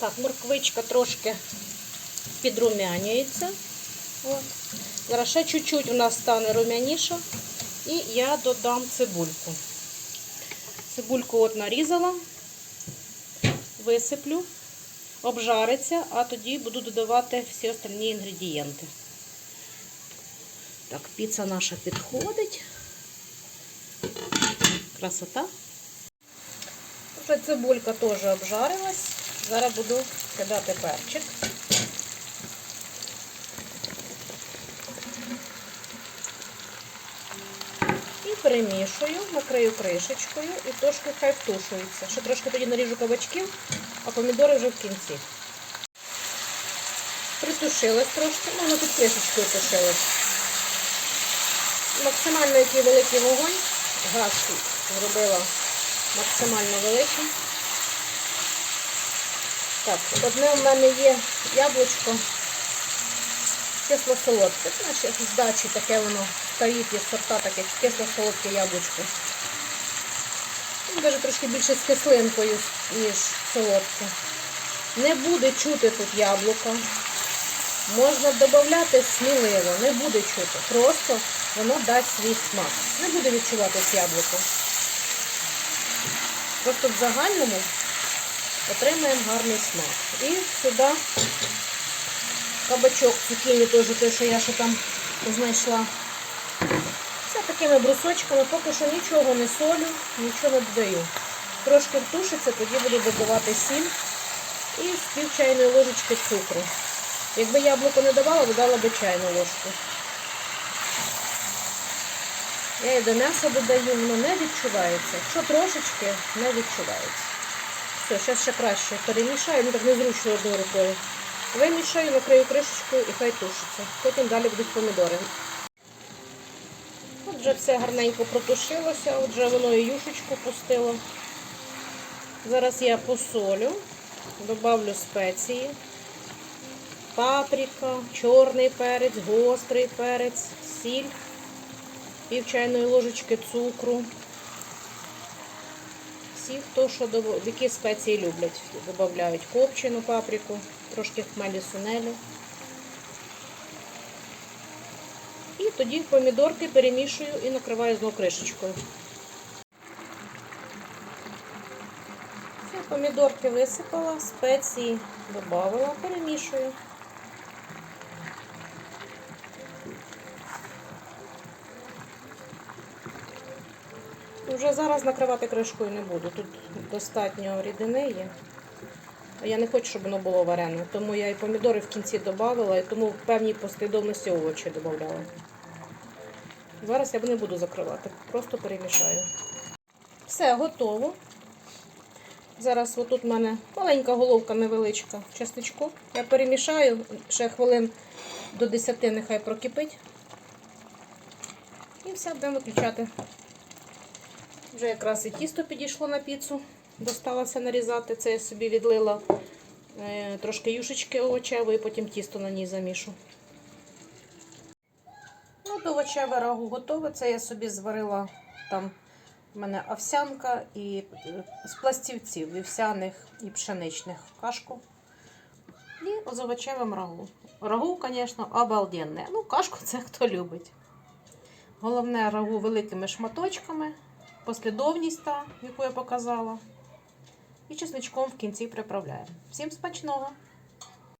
Так, морквичка трошки підрумянюється. От. Зараз ще чуть-чуть у нас стане румяніша. І я додам цибульку. Цибульку от нарізала, висиплю, обжариться, а тоді буду додавати всі остальні інгредієнти. Так, піца наша підходить. Красота. Вже цибулька теж обжарилась. Зараз буду кидати перчик. І перемішую, накрию кришечкою і трошки хай втушується. Ще трошки тоді наріжу кабачків, а помідори вже в кінці. Притушилась трошки, ну, воно під кришечкою тушилось. Максимально який великий вогонь, газ зробила максимально великий. Так, одне в мене є яблучко кисло-солодке. Значить, з дачі таке воно стоїть із сорта таке кисло-солодке яблучко. Навіть трошки більше з кислинкою, ніж солодке. Не буде чути тут яблука. Можна додати сміливо, не буде чути. Просто воно дасть свій смак. Не буде відчуватись яблуко. Просто в загальному отримаємо гарний смак. І сюди кабачок, цукіні теж те, що я ще там знайшла. Все такими брусочками, поки що нічого не солю, нічого не додаю. Трошки втушиться, тоді буду додавати сіль і з пів чайної ложечки цукру. Якби яблуко не давала, додала би чайну ложку. Я і до м'яса додаю, воно не відчувається. Якщо трошечки, не відчувається. Все, зараз ще краще перемішаю, ну так незручно одною рукою. Вимішаю, накрию кришечкою і хай тушиться. Потім далі будуть помідори. От вже все гарненько протушилося, от вже воно і юшечку пустило. Зараз я посолю, добавлю спеції. Паприка, чорний перець, гострий перець, сіль, пів чайної ложечки цукру. Всі, хто що які спеції люблять, додають копчену паприку, трошки хмелі сунелі. І тоді помідорки перемішую і накриваю знову кришечкою. Помідорки висипала, спеції додавала, перемішую. Вже зараз накривати кришкою не буду. Тут достатньо рідини є. Я не хочу, щоб воно було варене. Тому я і помідори в кінці додавала, і тому в певній послідовності овочі додавала. Зараз я не буду закривати, просто перемішаю. Все, готово. Зараз отут в мене маленька головка невеличка чесничку. Я перемішаю, ще хвилин до 10 нехай прокипить. І все, будемо виключати. Вже якраз і тісто підійшло на піцу, досталося нарізати. Це я собі відлила е, трошки юшечки овочевої, потім тісто на ній замішу. Ну, от овочеве рагу готове. Це я собі зварила там в мене овсянка і е, з пластівців вівсяних і пшеничних кашку. І з овочевим рагу. Рагу, звісно, обалденне. Ну, кашку це хто любить. Головне рагу великими шматочками послідовність та, яку я показала. І чесничком в кінці приправляємо. Всім смачного!